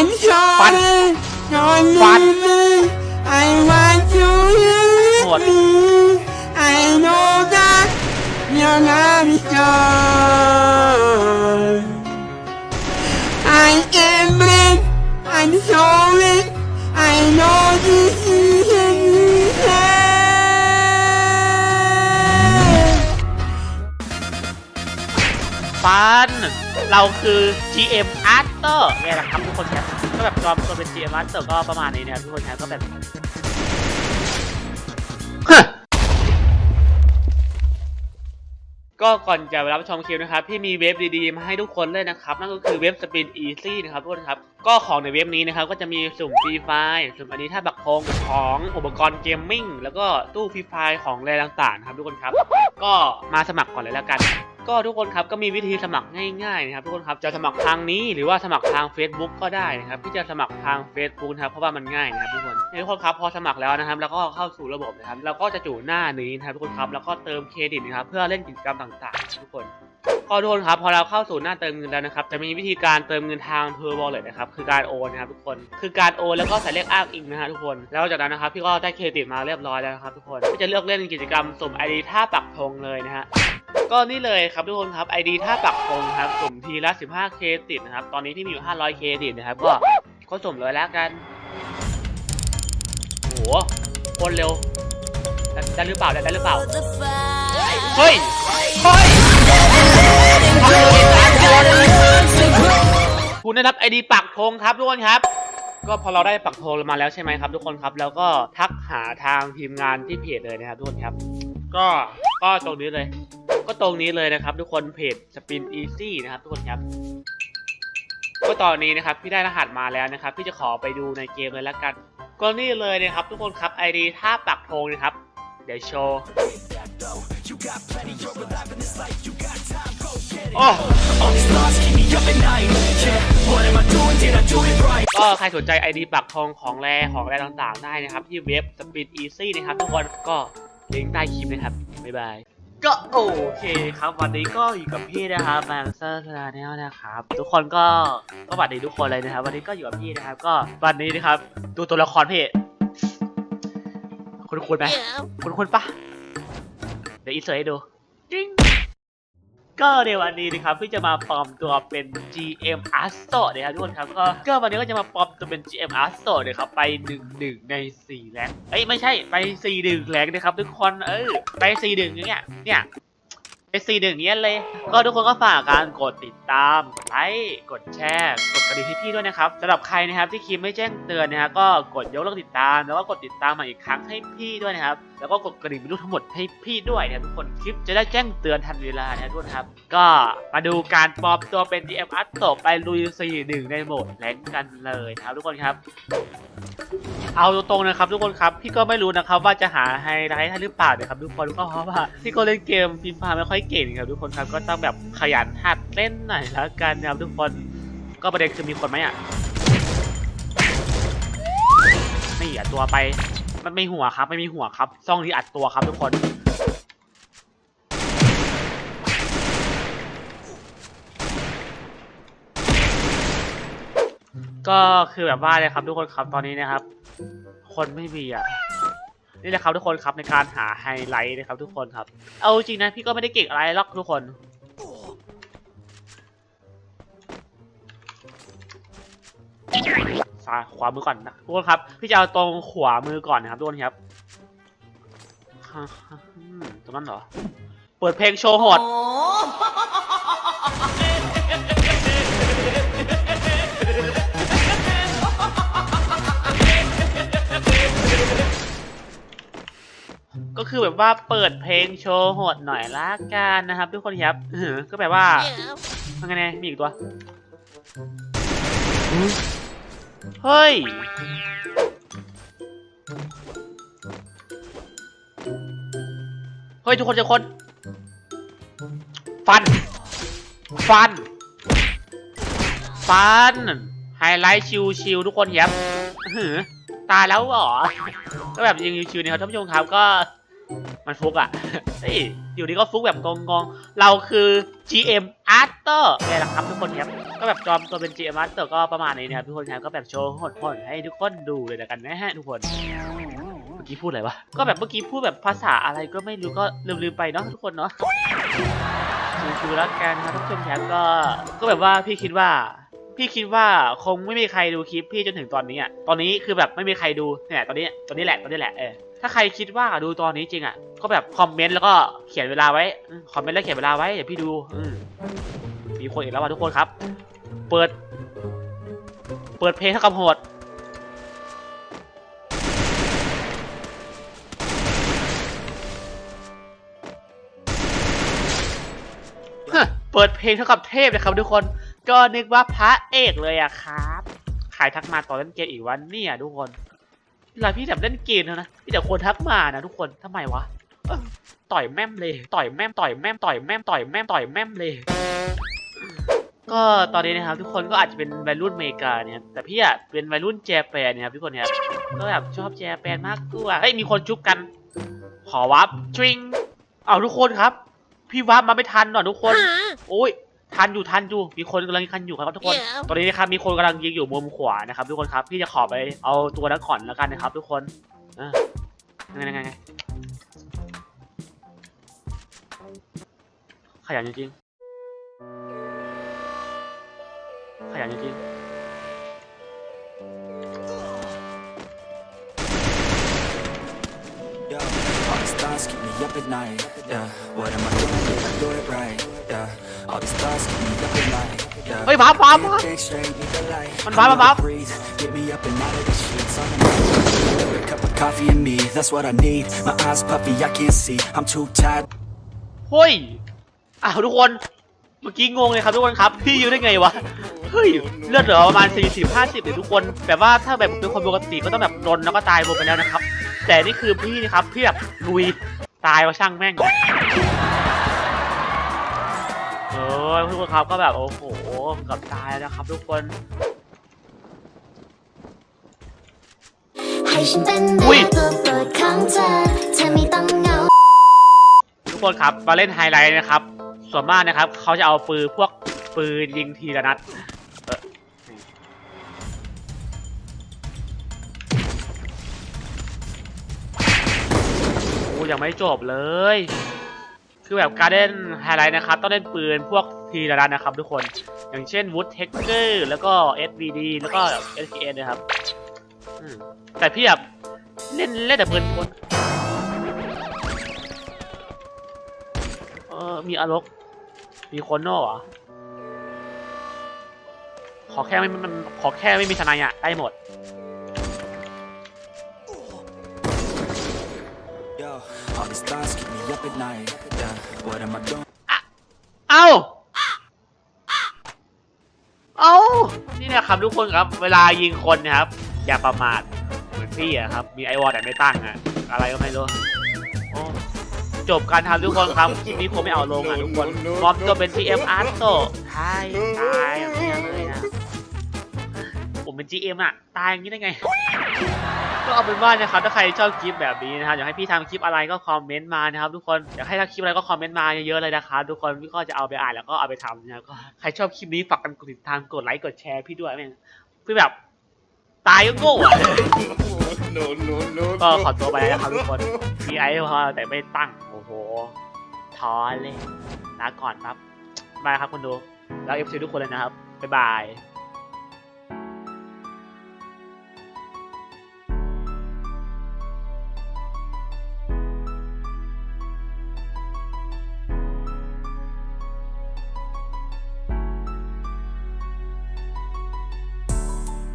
I'm sorry. Don't Fun. leave me. I want you here with What? me. I know that you're not gone. I can breathe. I'm sorry. I know this isn't easy. ฟัน เราคือ GM Arthur เนี่ยแหละครับทุกคนครับ ก็แบบจอมตัวเป็น GM Arthur ก็ประมาณนี้นะครับทุกคนครับก็แบบก็ก่อนจะไปรับชมคลิปนะครับพี่มีเว็บดีๆ มาให้ทุกคนเลยนะครับ นั่นก็คือเว็บ Spin Easy นะครับทุกคนครับ ก็ของในเว็บนี้นะครับ ก็จะมีสุ่มฟรีไฟล์สุ่มอันนี้ถ้าบักโคงของอุปกรณ์เกมมิ่งแล้วก็ตู้ฟรีไฟล์ของแรต่างๆนะครับทุกคนครับ ก็มาสมัครก่อนเลยแล้วกัน ก็ทุกคนครับก็มีวิธีสมัครง่ายๆนะครับทุกคนครับจะสมัครทางนี้หรือว่าสมัครทาง Facebook ก็ได้นะครับที่จะสมัครทาง Facebook นะครับเพราะว่ามันง่ายนะครับทุกคนทุกคนครับพอสมัครแล้วนะครับ แล้วก็เข้าสู่ระบบนะครับแล้วก็จะจู่หน้านี้นะครับทุกคนครับแล้วก็เติมเครดิตนะครับเพื่อเล่นกิจกรรมต่างๆ ทุกคนก็ทุกคนครับพอเราเข้าสู่หน้าเติมเงินแล้วนะครับจะมีวิธีการเติมเงินทาง t o r Wallet นะครับคือการโอนนะครับทุกคนคือการโอนแล้วก็ใส่เลขอ้างอิงนะฮะทุกคน แล้วจากนั้นนะครับพี่ก็ได้เครดิตมาเรียบร้อยแล้วนะครับทุกคนก็จะเลือกเล่นกิจกรรมสุ่ม ID ท่าปักธงเลยนะฮะ ก็นี่เลยครับทุกคนครับ ID ท่าปักธงครับสุ่มทีละ 15 เครดิตนะครับ ตอนนี้ที่มีอยู่ 500 เครดิตนะครับ ก็ก็สุ่มเลยแล้วกันโหโคนเร็วได้หรือเปล่าได้หรือเปล่า เฮ้ย เฮ้ยคุณได้รับ ID ปักธงครับทุกคนครับ ก็พอเราได้ปักธงมาแล้วใช่ไหมครับ ทุกคนครับ แล้วก็ทักหาทางทีมงานที่เพจเลยนะครับทุกคนครับ ก็ก็ตรงนี้เลย ก็ตรงนี้เลยนะครับ ทุกคนเพจ Spin Easy นะครับ ทุกคนครับ ก็ตอนนี้นะครับพี่ได้รหัสมาแล้วนะครับ พี่จะขอไปดูในเกมเลยละกัน ก็นี่เลยนะครับ ทุกคนครับ ID ท่าปักธงนะครับ เดี๋ยวโชว์โอ้ก็ใครสนใจ ID ปักธงของแร่ของแร่ต่างๆ ได้นะครับ ที่เว็บ Spin Easy นะครับ ทุกคนก็ ลิงก์ใต้คลิปนะครับ บ๊ายบาย ก็โอเคครับวันนี้ก็อยู่กับพี่นะครับแมนเซอร์ชาแนลนะครับ ทุกคนก็ก็สวัสดีทุกคนเลยนะครับ วันนี้ก็อยู่กับพี่นะครับ ก็วันนี้นะครับ ดูตัวละครพี่คุณคุณไหมคุณคุณปะเดี๋ยวอีเสิร์ตให้ดูจิ้ง ก็ในวันนี้นะครับพี่จะมาปลอมตัวเป็น GM a s t o นะครับทุกคนครับก็ก็วันนี้ก็จะมาปลอมตัวเป็น GM a s t o นะครับไปหนึ่งหนึ่งในสี่แรงเอ้ยไม่ใช่ไปสี่หนึ่งแรงนะครับทุกคนเออไปสี่หนึ่งอย่างเงี้ยเนี่ย ไปสี่หนึ่งเนี้ยเลย ก็ทุกคนก็ฝากการกดติดตามไลค์กดแชร์ กดกระดิ่งให้พี่ด้วยนะครับสำหรับใครนะครับที่คลิปไม่แจ้งเตือนนะฮะก็กดยกเลิกติดตาม แล้วก็กดติดตามมาอีกครั้งให้พี่ด้วยนะครับ แล้วก็กดกระดิ่งเป็นรูปทั้งหมดให้พี่ด้วยนะทุกคนคลิปจะได้แจ้งเตือนทันเวลานะทุกคนครับ ก็มาดูการปลอมตัวเป็น DM อัตโตไปลุย4 1ในโหมดแรงกันเลยนะครับทุกคนครับเอาตรงๆนะครับทุกคนครับพี่ก็ไม่รู้นะครับว่าจะหาไฮไลท์ได้หรือเปล่านะครับทุกคนก็เพราะว่าพี่ก็เล่นเกมฟิล์มพาไม่ค่อยเก่งครับทุกคนครับก็ต้องแบบขยันหัดเล่นหน่อยแล้วกันนะครับทุกคนก็ประเด็นคือมีคนไหมอะไม่อัดตัวไป มันไม่หัวครับ ไม่มีหัวครับซ่องนี้อัดตัวครับทุกคนก็คือแบบว่าเลยครับทุกคนครับตอนนี้นะครับ คนไม่มีอะ นี่แหละครับทุกคนครับในการหาไฮไลท์นะครับทุกคนครับ เอาจริงนะพี่ก็ไม่ได้เก่งอะไรหรอกทุกคนซ้ายขวามือก่อนนะทุกคนครับ พี่จะเอาตรงขวามือก่อนนะครับทุกคนครับ ตรงนั้นเหรอ เปิดเพลงโชว์โหด ก็คือแบบว่าเปิดเพลงโชว์โหดหน่อยละกันนะครับ ทุกคนครับเออก็แบบว่าทำไงเนี่ยมีอีกตัวเฮ้ยเฮ้ยทุกคนเจอคน ฟัน ฟัน ฟัน ไฮไลท์ชิวชิวๆทุกคนครับหือ ตายแล้วเหรอ ก็แบบยิงชิวๆเนี่ยครับท่านผู้ชมครับก็มันฟุกอะเฮ้ยอยู่ดีก็ฟุกแบบงงๆ เราคือ GM Arthur ไงล่ะครับทุกคนครับ ก็แบบจอมตัวเป็น GM Arthur ก็ประมาณนี้นะครับทุกคนครับ ก็แบบโชว์หดๆให้ทุกคนดูเลยล้วกันนะฮะทุกคน เมื่อกี้พูดอะไรวะ ก็แบบเมื่อกี้พูดแบบภาษาอะไรก็ไม่รู้ก็ลืมๆไปเนาะทุกคนเนาะดูๆแล้วกันนะครับทุกคนครับก็ ก็แบบว่าพี่คิดว่า พี่คิดว่าคงไม่มีใครดูคลิปพี่จนถึงตอนนี้อะ ตอนนี้คือแบบไม่มีใครดูเนี่ยตอนนี้ตอนนี้แหละตอนนี้แหละเออ ถ้าใครคิดว่าดูตอนนี้จริงอะ ก็แบบคอมเมนต์แล้วก็เขียนเวลาไว้คอมเมนต์แล้วเขียนเวลาไว้เดี๋ยวพี่ดูอืมีคนอีกแล้วว่ะทุกคนครับ เปิด เปิดเพลงเท่ากับโหดเปิดเพลงเท่ากับเทพนะครับทุกคน ก็นึกว่าพระเอกเลยอะครับ ขายทักมาต่อเล่นเกมอีกวันเนี่ยทุกคนเวลาพี่แบบเล่นเกมแล้วนะพี่แต่คนทักมานะทุกคนทำไมวะเอ้อต่อยแม่มเลย ต่อยแม่มต่อยแม่มต่อยแม่มต่อยแม่มต่อยแม่มเลย ก็ตอนนี้นะครับ ทุกคนก็อาจจะเป็นวัยรุ่นอเมริกาเนี่ยครับแต่พี่อะเป็นวัยรุ่นเจแปนเนี่ยครับทุกคนครับก็แบบชอบเจแปนมากกว่าเฮ้ยมีคนจุ๊บกัน ขอวับทริงเอาทุกคนครับ พี่วับมาไม่ทันหน่อยทุกคน โอ้ย ทันอยู่ทันอยู่มีคนกำลังทันอยู่ครับทุกคน Yeah. ตอนนี้นะครับมีคนกำลังยิงอยู่มุมขวานะครับทุกคนครับพี่จะขอไปเอาตัวนักขอนแล้วกันนะครับ ทุกคนอะไงไงไงไงขยันจริงๆขยันจริง Yo, all these thoughts keep me up at night. Yeah, what am I doing? Did I do it right? เฮ้ยวับวับวับ Think straight, need the light. Man, Bob, Need Bob. to breathe. Get me up and out of the sheets. I'm in a cup of coffee and me. That's what I need. My eyes puffy, I can't see. I'm too tired. เฮ้ยอ้าวทุกคน เมื่อกี้งงเลยครับทุกคนครับ พี่ยืนได้ไงวะ เฮ้ย เลือดเหลือประมาณ 40 50เลยทุกคน แบบว่าถ้าแบบเป็นคนปกติก็ต้องแบบโดนแล้วก็ตายหมดไปแล้วนะครับ แต่นี่คือพี่นะครับ พี่แบบลุย ตายว่าช่างแม่งเออทุกคนครับก็แบบโอ้โหเกับตายแล้วนะครับทุกคนให้ฉันเป็นอุ๊ยตัวโปรดของเธอเธอไม่ต้องเหงาทุกคนครับมาเล่นไฮไลท์นะครับส่วนมากนะครับเขาจะเอาปืนพวกปืนยิงทีละนัดเออนี่โอ้ยังไม่จบเลย คือแบบการเล่นไฮไลท์นะครับ ต้องเล่นปืนพวกทีละนัดนะครับทุกคน อย่างเช่น Wood t e c h e r แล้วก็ SVD แล้วก็ SKS นะครับแต่พี่แบบเล่นเล่นแต่ปืนคนเออมีอารกมีคโน่เหรอ ขอแค่ไม่มันขอแค่ไม่มีทนายอะได้หมด these thoughts keep me up at night. Yeah, what am I doing? เอ้า เอ้า นี่นะครับทุกคนครับ เวลายิงคนนะครับ อย่าประมาท เหมือนพี่อะครับ มีไอวอลแต่ไม่ตั้งอะอะไรก็ไม่รู้โอ้จบการทำทุกคนครับคลิปนี้ผมไม่เอาลงอะทุกคนพร้อมตัวเป็น TM Art โตตายตายอย่างนี้เลยนะผมเป็น GM อะตายอย่างนี้ได้ไง ก็เอาเป็นว่านะครับถ้าใครชอบคลิปแบบนี้นะครับอยากให้พี่ทำคลิปอะไรก็คอมเมนต์มานะครับทุกคนอยากให้ทำคลิปอะไรก็คอมเมนต์มาเยอะๆเลยนะครับทุกคนพี่ก็จะเอาไปอ่านแล้วก็เอาไปทำนะครับก็ใครชอบคลิปนี้ฝากกันกดติดตามกดไลค์กดแชร์พี่ด้วยแม่งพี่แบบตายก็โง่อะ No, no, no. ก็ขอตัวไปแล้วนะครับทุกคนมีไอพอแต่ไม่ตั้งโอ้โหท้อเลยลาก่อนครับบายครับคุณดูแล้วเอฟซีทุกคนเลยนะครับบ๊ายบาย